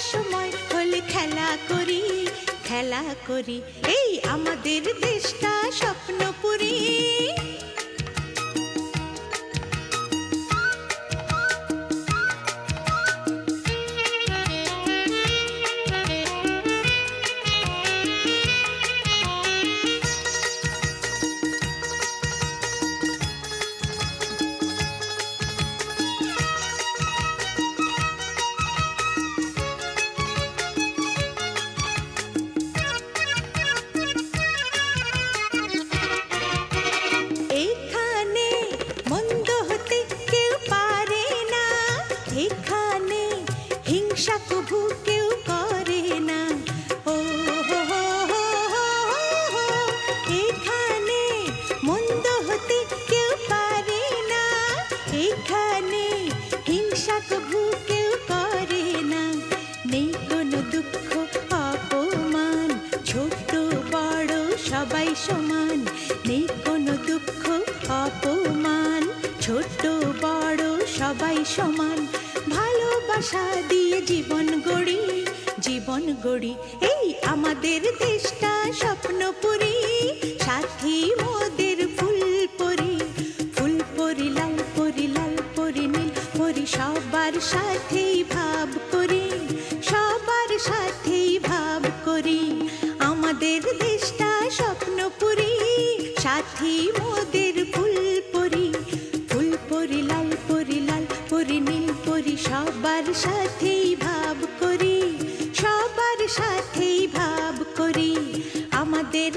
সময় হলে খেলা করি খেলা করি। এই আমাদের দেশটা স্বপ্নপুরী। হিংসা কভু কেউ করে না। ও। এখানে মন্দ হতে কেউ পারে না। এখানে হিংসা কভু কেউ করে না। নেই কোনো দুঃখ, অপমান, ছোট, বড়, সবাই সমান। নেই কোনো দুঃখ, অপমান, ছোট, বড়, সবাই সমান। ভালোবাসা দিয়ে জীবন গড়ি জীবন গড়ি। এই আমাদের দেশটা স্বপ্নপুরী সাথী মোদের ফুল পরি। ফুল পরি, লাল পরি লাল পরি, নীল পরি, সবার সাথেই ভাব করি। সবার সাথেই ভাব করি। আমাদের দেশটা স্বপ্নপুরী সাথী মোদের ফুল পরি। ফুল পরি, লাল সবার সাথেই ভাব করি সবার সাথেই ভাব করি। আমাদের